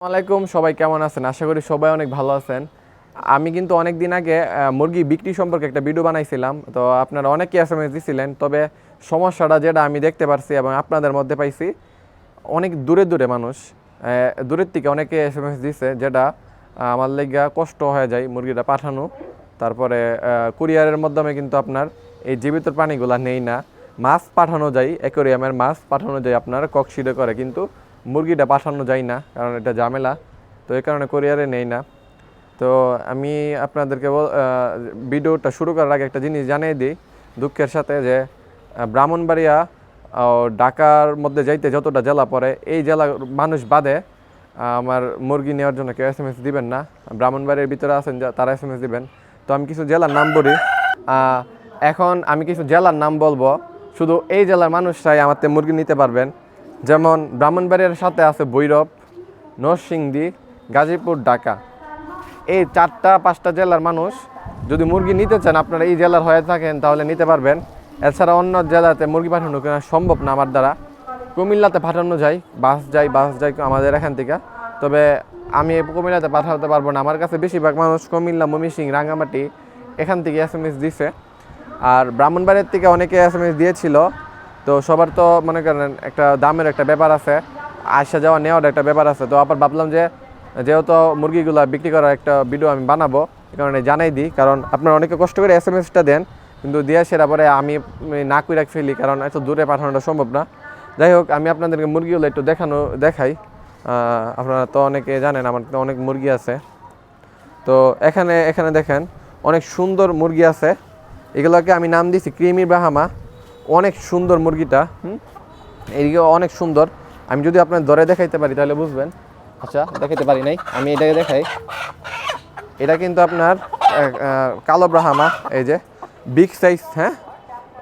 আসসালামাইকুম সবাই কেমন আছেন? আশা করি সবাই অনেক ভালো আছেন। আমি কিন্তু অনেক দিন আগে মুরগি বিক্রি সম্পর্কে একটা ভিডিও বানাইছিলাম। তো আপনারা অনেকে এস এম এস দিছিলেন, তবে সমস্যাটা যেটা আমি দেখতে পারছি এবং আপনাদের মধ্যে পাইছি, অনেক দূরে দূরে মানুষ দূরের থেকে অনেকে এস এম এস দিছে যেটা আমার লেগা কষ্ট হয়ে যায় মুরগিটা পাঠানো। তারপরে কুরিয়ারের মাধ্যমে কিন্তু আপনার এই জীবিত প্রাণীগুলা নেই না। মাছ পাঠানো যায় অ্যাকোরিয়ামের মাছ পাঠানো যায়, আপনার ককশিডে করে। কিন্তু মুরগিটা পাঠানো যায় না, কারণ এটা ঝামেলা। তো এই কারণে কোরিয়ারে নেই না। তো আমি আপনাদেরকে ভিডিওটা শুরু করার আগে একটা জিনিস জানিয়ে দিই। দুঃখের সাথে যে ব্রাহ্মণবাড়িয়া ঢাকার মধ্যে যাইতে যতটা জেলা পড়ে, এই জেলা মানুষ বাদে, আমার মুরগি নেওয়ার জন্য কেউ এস এম এস দিবেন না। ব্রাহ্মণবাড়ির ভিতরে আছেন তারা এস এম এস দিবেন। তো আমি কিছু জেলার নাম বলি। এখন আমি কিছু জেলার নাম বলব। শুধু এই জেলার মানুষরাই আমার মুরগি নিতে পারবেন। যেমন ব্রাহ্মণবাড়িয়ার সাথে আছে ভৈরব, নরসিংদী, গাজীপুর, ঢাকা। এই চারটা, পাঁচটা জেলার মানুষ যদি মুরগি নিতে চান, আপনারা এই জেলার হয়ে থাকেন, তাহলে নিতে পারবেন। এছাড়া অন্য জেলাতে মুরগি পাঠানো কেনা সম্ভব না আমার দ্বারা। কুমিল্লাতে পাঠানো যায়, বাস যায় বাস যায় আমাদের এখান থেকে। তবে আমি কুমিল্লাতে পাঠাতে পারব না। আমার কাছে বেশিরভাগ মানুষ কুমিল্লা, ময়মনসিং, রাঙ্গামাটি এখান থেকে এস এম এস দিছে। আর ব্রাহ্মণবাড়ির থেকে অনেকে এস এম এস দিয়েছিল। তো সবার তো মনে করেন একটা দামের একটা ব্যাপার আছে আসা যাওয়া নেওয়ার একটা ব্যাপার আছে। তো আবার ভাবলাম যে, যেহেতু মুরগিগুলা বিক্রি করার একটা ভিডিও আমি বানাবো, এই কারণে জানাই দিই। কারণ আপনারা অনেকে কষ্ট করে এস এম এসটা দেন, কিন্তু দিয়ে সেটা পরে আমি না করে ফেলি, কারণ এত দূরে পাঠানোটা সম্ভব না। যাই হোক, আমি আপনাদেরকে মুরগিগুলো একটু দেখানো, দেখাই। আপনারা তো অনেকে জানেন, আমার তো অনেক মুরগি আছে। তো এখানে এখানে দেখেন, অনেক সুন্দর মুরগি আছে। এগুলোকে আমি নাম দিয়েছি ক্রিমি ব্রাহামা অনেক সুন্দর মুরগিটা, হুম? এদিকে অনেক সুন্দর। আমি যদি আপনার দরে দেখাইতে পারি তাহলে বুঝবেন। আচ্ছা দেখাইতে পারি নাই, আমি এটাকে দেখাই। এটা কিন্তু আপনার কালো ব্রাহামা, এই যে বিগ সাইজ হ্যাঁ?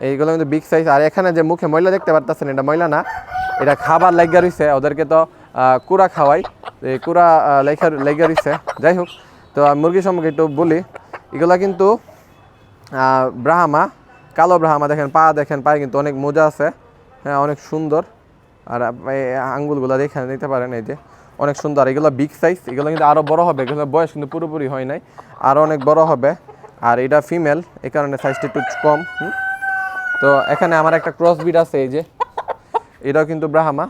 এইগুলো কিন্তু বিগ সাইজ আর এখানে যে মুখে ময়লা দেখতে পারতেছেন, এটা ময়লা না, এটা খাবার লাগিয়া রইছে, ওদেরকে তো কুড়া খাওয়াই। এই কুড়া লেখা লাগিয়া রইছে। যাই হোক, তো মুরগি সম্পর্কে একটু বলি। এগুলা কিন্তু ব্রাহ্মা কালো ব্রাহ্মা দেখেন, পা দেখেন, পায়ে কিন্তু অনেক মোজা আছে। হ্যাঁ অনেক সুন্দর। আর আঙ্গুলগুলো দেখে নিতে পারেন এই যে, অনেক সুন্দর। এগুলো বিগ সাইজ এগুলো কিন্তু আরও বড় হবে, এগুলো বয়স কিন্তু পুরোপুরি হয় নাই আরও অনেক বড় হবে। আর এটা ফিমেল এই কারণে সাইজটা একটু কম তো এখানে আমার একটা ক্রস বিড আছে এই যে, এটাও কিন্তু ব্রাহ্মা।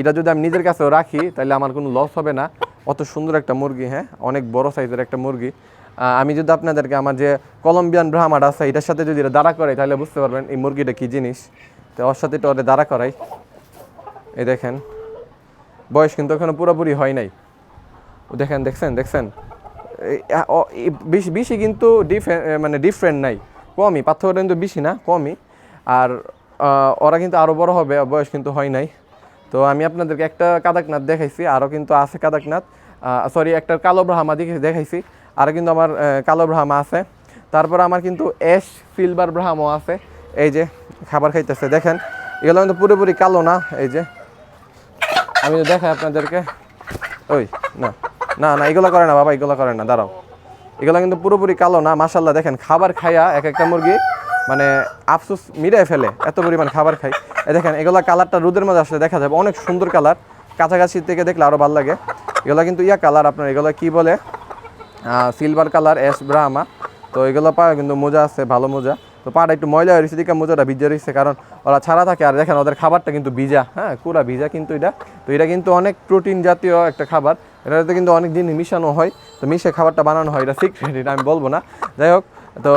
এটা যদি আমি নিজের কাছেও রাখি, তাহলে আমার কোনো লস হবে না। অত সুন্দর একটা মুরগি হ্যাঁ অনেক বড় সাইজের একটা মুরগি। আমি যদি আপনাদেরকে আমার যে কলম্বিয়ান ব্রাহ্মাটা আছে, এটার সাথে যদি এটা দাঁড়া করাই, তাহলে বুঝতে পারবেন এই মুরগিটা কী জিনিস। তো ওর সাথে ওটা দাঁড়া করাই। এই দেখেন, বয়স কিন্তু এখনও পুরোপুরি হয় নাই। দেখেন, দেখছেন দেখছেন? বেশি বেশি কিন্তু ডিফে- মানে ডিফারেন্ট নাই। কমই পার্থক্য কিন্তু বেশি না, কমই। আর ওরা কিন্তু আরও বড় হবে, বয়স কিন্তু হয় নাই। তো আমি আপনাদেরকে একটা কাদাকনাথ দেখাইছি আরও কিন্তু আছে কাদাকনাথ। সরি একটা কালো ব্রাহ্মা দেখে দেখাইছি। আর কিন্তু আমার কালো ব্রাহ্মা আছে। তারপর আমার কিন্তু অ্যাশ সিলভার ব্রাহ্মও আছে। এই যে খাবার খাইতেছে, দেখেন। এগুলো কিন্তু পুরোপুরি কালো না, এই যে। আমি তো দেখাই আপনাদেরকে। ওই, না না না, এগুলো করে না বাবা, এগুলো করে না, দাঁড়াও। এগুলো কিন্তু পুরোপুরি কালো না মাসাল্লাহ দেখেন, খাবার খাইয়া এক একটা মুরগি মানে আফসোস মিটাই ফেলে, এত পরিমাণ খাবার খাই দেখেন, এগুলো কালারটা রোদের মধ্যে আসলে দেখা যাবে, অনেক সুন্দর কালার। কাছাকাছি থেকে দেখলে আরও ভালো লাগে। এগুলো কিন্তু ইয়া কালার, আপনার এগুলো কি বলে? সিলভার কালার এস ব্রাহ্মা তো এগুলো পা কিন্তু মোজা আছে, ভালো মোজা। তো পাটা একটু ময়লা হয়েছে দিকে মোজাটা ভিজে রয়েছে, কারণ ওরা ছাড়া থাকে। আর দেখেন, ওদের খাবারটা কিন্তু ভিজা হ্যাঁ পুরা ভিজা কিন্তু এটা। তো এটা কিন্তু অনেক প্রোটিন জাতীয় একটা খাবার। এটাতে কিন্তু অনেক জিনিস মিশানো হয়। তো মিশে খাবারটা বানানো হয়, এটা সিক্রেট এটা আমি বলব না। যাই হোক, তো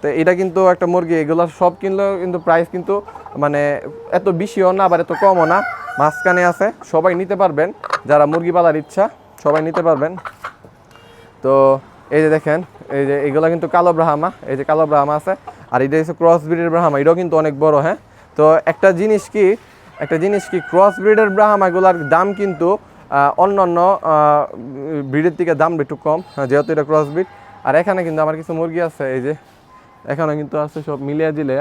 তো এটা কিন্তু একটা মুরগি, এগুলো সব কিনলেও কিন্তু প্রাইস কিন্তু মানে এত বেশিও না, আবার এত কমও না। মাঝখানে আছে, সবাই নিতে পারবেন। যারা মুরগি পালার ইচ্ছা, সবাই নিতে পারবেন। তো এই যে দেখেন এই যে এগুলো কিন্তু কালো ব্রাহামা এই যে কালো ব্রাহামা আছে। আর এটা হচ্ছে ক্রস ব্রিডের ব্রাহামা এটাও কিন্তু অনেক বড় হ্যাঁ? তো একটা জিনিস কি একটা জিনিস কি ক্রস ব্রিডের ব্রাহ্মাগুলোর দাম কিন্তু অন্য অন্য ব্রিডের থেকে দাম একটু কম হ্যাঁ, যেহেতু এটা ক্রস ব্রিড আর এখানে কিন্তু আমার কিছু মুরগি আছে এই যে এখানে কিন্তু আছে সব মিলিয়া দিলে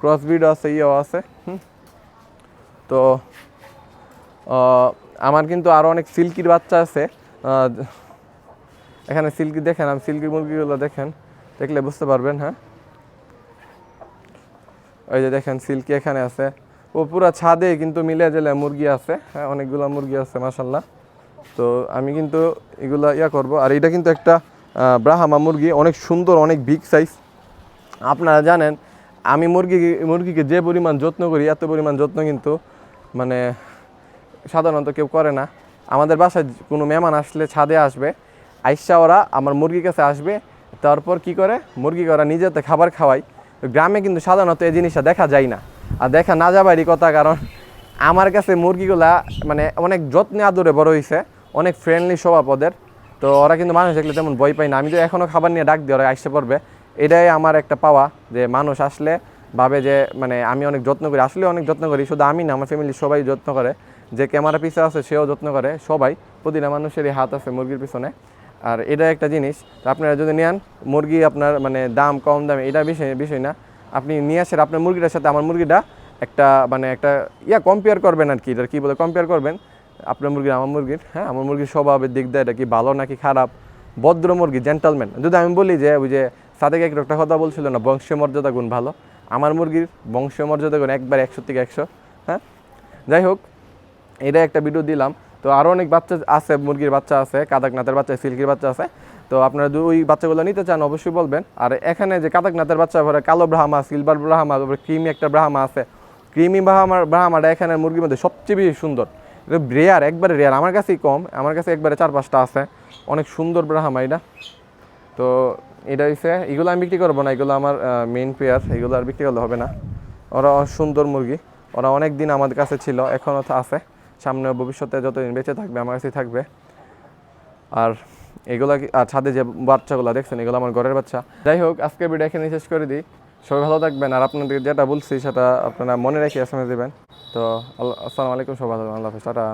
ক্রস ব্রিডও আছে ইয়েও আছে তো আমার কিন্তু আরও অনেক সিল্কির বাচ্চা আছে এখানে সিল্কি দেখেন, আমি সিল্কি মুরগিগুলো দেখেন, দেখলে বুঝতে পারবেন হ্যাঁ? ওই যে দেখেন, সিল্কি এখানে আছে। ও পুরো ছাদে কিন্তু মিলে জেলে মুরগি আছে হ্যাঁ? অনেকগুলো মুরগি আছে মাসাল্লাহ তো আমি কিন্তু এগুলা ইয়া করব। আর এটা কিন্তু একটা ব্রাহ্মা মুরগি, অনেক সুন্দর, অনেক বিগ সাইজ আপনারা জানেন, আমি মুরগি, মুরগিকে যে পরিমাণ যত্ন করি, এত পরিমাণ যত্ন কিন্তু মানে সাধারণত কেউ করে না। আমাদের বাসায় কোনো মেহমান আসলে ছাদে আসবে আইসা ওরা আমার মুরগির কাছে আসবে, তারপর কি করে? মুরগিকে ওরা নিজেতে খাবার খাওয়ায়। তো গ্রামে কিন্তু সাধারণত এই জিনিসটা দেখা যায় না। আর দেখা না যাবারই কথা, কারণ আমার কাছে মুরগিগুলা মানে অনেক যত্নে আদরে বড় হয়েছে অনেক ফ্রেন্ডলি স্বভাব ওদের। তো ওরা কিন্তু মানুষ দেখলে তেমন ভয় পায় না। আমি তো এখনও খাবার নিয়ে ডাক দিই ওরা আসতে পারবে এটাই আমার একটা পাওয়া, যে মানুষ আসলে ভাবে যে মানে আমি অনেক যত্ন করি। আসলে অনেক যত্ন করি, শুধু আমি না, আমার ফ্যামিলির সবাই যত্ন করে। যে ক্যামেরা পিছে আছে, সেও যত্ন করে, সবাই। প্রতিটা মানুষেরই হাত আছে মুরগির পিছনে। আর এটা একটা জিনিস আপনারা যদি নেন, মুরগি আপনার মানে দাম কম দামে, এটা বিষয় বিষয় না। আপনি নিয়ে আসেন আপনার মুরগিটার সাথে, আমার মুরগিটা একটা মানে একটা ইয়া কম্পেয়ার করবেন আর কি এটা কী বলে কম্পেয়ার করবেন? আপনার মুরগির, আমার মুরগির হ্যাঁ আমার মুরগির স্বভাবের দিক দিয়ে এটা কি ভালো নাকি খারাপ? ভদ্র মুরগি জেন্টালম্যান যদি আমি বলি যে, ওই যে সাদেক এক একটা কথা বলছিল না বংশীয় মর্যাদা গুণ ভালো। আমার মুরগির বংশীয় মর্যাদা গুণ একবার একশো থেকে একশো হ্যাঁ? যাই হোক, এটা একটা ভিডিও দিলাম। তো আরও অনেক বাচ্চা আছে, মুরগির বাচ্চা আছে, কাদাকনাথের বাচ্চা, সিল্কির বাচ্চা আছে। তো আপনারা ওই বাচ্চাগুলো নিতে চান, অবশ্যই বলবেন। আর এখানে যে কাদাকনাথের বাচ্চা পরে কালো ব্রাহ্মা, সিলভার ব্রাহ্মা তারপরে ক্রিমি একটা ব্রাহ্মা আছে। ক্রিমি ব্রাহ্মার, ব্রাহ্মাটা এখানে মুরগির মধ্যে সবচেয়ে বেশি সুন্দর। এটা রেয়ার একবারে রেয়ার আমার কাছেই কম, আমার কাছে একবারে চার পাঁচটা আছে। অনেক সুন্দর ব্রাহ্মা এটা। তো এটা হচ্ছে এগুলো আমি বিক্রি করব না, এগুলো আমার মেন পেয়ার এগুলো আর বিক্রি করলে হবে না। ওরা সুন্দর মুরগি, ওরা অনেক দিন আমাদের কাছে ছিল এখনও আছে। সামনে ভবিষ্যতে যতদিন বেঁচে থাকবে, আমার কাছেই থাকবে। আর এগুলা আর ছাদে যে বাচ্চাগুলো দেখছেন, এগুলো আমার ঘরের বাচ্চা। যাই হোক আজকে ভিডিও এখানে শেষ করে দিই। সবাই ভালো থাকবেন, আর আপনাদের যেটা বলছি সেটা আপনারা মনে রেখে এস দিবেন। দেবেন তো আসসালামু আলাইকুম, সবাই আল্লাহ হাফিজ, টাটা।